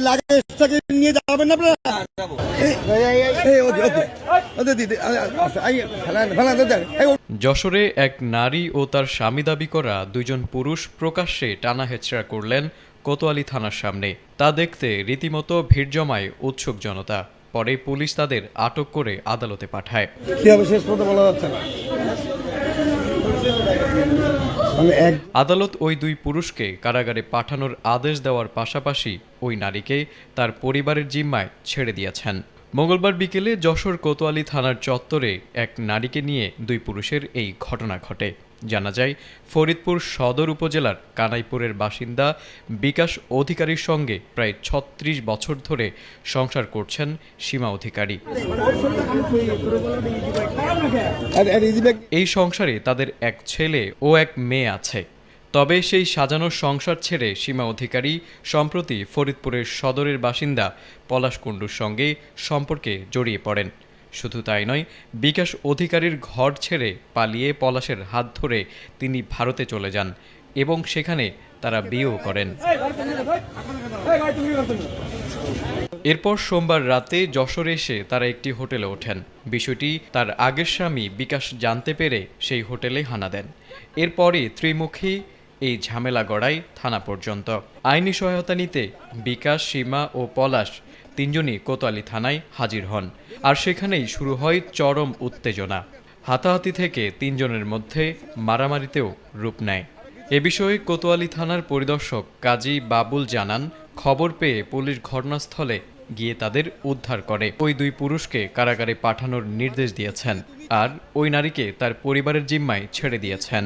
লাগেজটাকে নিয়ে যাবেন না আপনারা আচ্ছা যশোরে এক নারী ও তার স্বামী দাবি করা দুইজন পুরুষ প্রকাশ্যে টানা হেচড়া করলেন কোতোয়ালি থানার সামনে তা দেখতে রীতিমতো ভিড় জমায় উৎসুক জনতা পরে পুলিশ তাদের আটক করে আদালতে পাঠায় কি হবে শেষ পর্যন্ত বলা যাচ্ছে না মানে আদালত ওই দুই পুরুষকে কারাগারে পাঠানোর আদেশ দেওয়ার পাশাপাশি ওই নারীকে তার পরিবারের জিম্মায় ছেড়ে দিয়েছেন। মঙ্গলবার বিকেলে যশোর কোতোয়ালি থানার চত্বরে এক নারীকে নিয়ে দুই পুরুষের এই ঘটনা ঘটে। জানা যায় ফরিদপুর সদর উপজেলার কানাইপুরের বাসিন্দা বিকাশ অধিকারীর সঙ্গে প্রায় ছত্রিশ বছর ধরে সংসার করছেন সীমা অধিকারী। এই সংসারে তাদের এক ছেলে ও এক মেয়ে আছে। তবে সেই সাজানো সংসার ছেড়ে সীমা অধিকারী, সম্প্রতি ফরিদপুরের সদরের বাসিন্দা পলাশ কুণ্ডুর সঙ্গে সম্পর্কে জড়িয়ে পড়েন। শুধু তাই নয়, বিকাশ অধিকারীর ঘর ছেড়ে পালিয়ে পলাশের হাত ধরে তিনি ভারতে চলে যান এবং সেখানে তারা বিয়েও করেন। এরপর সোমবার রাতে যশোরে এসে তারা একটি হোটেলে ওঠেন। বিষয়টি তার আগের স্বামী বিকাশ জানতে পেরে সেই হোটেলে হানা দেন। এরপরে ত্রিমুখী এই ঝামেলা গড়ায় থানা পর্যন্ত। আইনি সহায়তা নিতে বিকাশ, সীমা ও পলাশ তিনজনই কোতোয়ালি থানায় হাজির হন। আর সেখানেই শুরু হয় চরম উত্তেজনা। হাতাহাতি থেকে তিনজনের মধ্যে মারামারিতেও রূপ নেয়। এ বিষয়ে কোতোয়ালি থানার পরিদর্শক কাজী বাবুল জানান, খবর পেয়ে পুলিশ ঘটনাস্থলে গিয়ে তাদের উদ্ধার করে। ওই দুই পুরুষকে কারাগারে পাঠানোর নির্দেশ দিয়েছেন, আর ওই নারীকে তার পরিবারের জিম্মায় ছেড়ে দিয়েছেন।